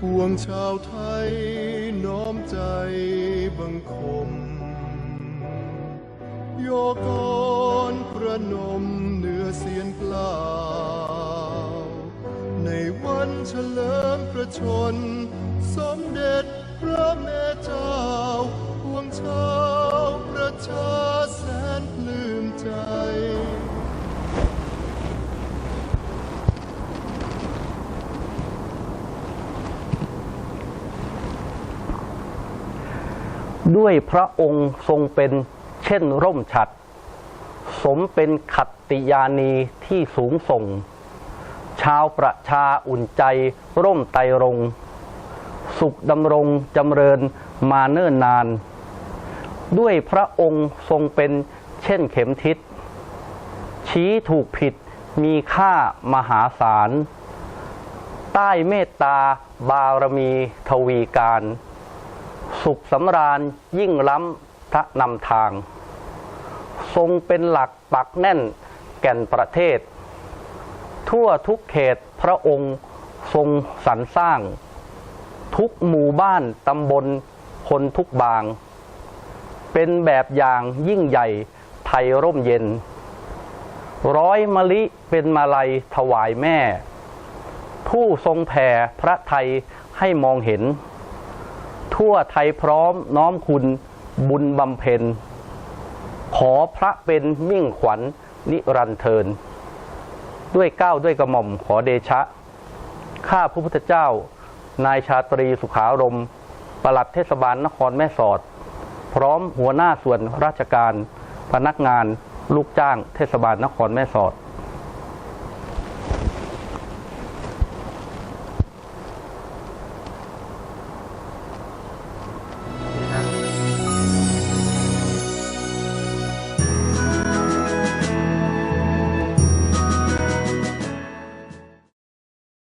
ปวงชาวไทยน้อมใจบังคม โยกรประนมเหนือเสียนกล่าวในวันเฉลิมประชน สมเด็จพระแม่เจ้า ด้วยพระองค์ทรงเป็นเช่นร่มฉัด สมเป็นขัตติยานีที่สูงส่ง ชาวประชาอุ่นใจร่มไตรง สุขดำรงจำเริญมาเนิ่นนาน ด้วยพระองค์ทรงเป็นเช่นเข็มทิศ ชี้ถูกผิดมีค่ามหาศาล ใต้เมตตาบารมีทวีการ สุขสำราญยิ่งล้ำพระนำทาง ทรงเป็นหลักปักแน่นแก่นประเทศ ทั่วทุกเขตพระองค์ทรงสรรสร้าง ทุกหมู่บ้านตำบลคนทุกบาง เป็นแบบอย่างยิ่งใหญ่ไทยร่มเย็น ร้อยมะลิเป็นมาลัยถวายแม่ ผู้ทรงแผ่พระไทยให้มองเห็น ทั่วไทยพร้อมน้อมคุณบุญบำเพ็ญ ขอพระเป็นมิ่งขวัญนิรันเทิน ด้วยเก้าด้วยกระหม่อมขอเดชะ ข้าพระพุทธเจ้า นายชาตรีสุขารมปลัดเทศบาลนครแม่สอด พร้อมหัวหน้าส่วนราชการ พนักงาน ลูกจ้างเทศบาลนครแม่สอด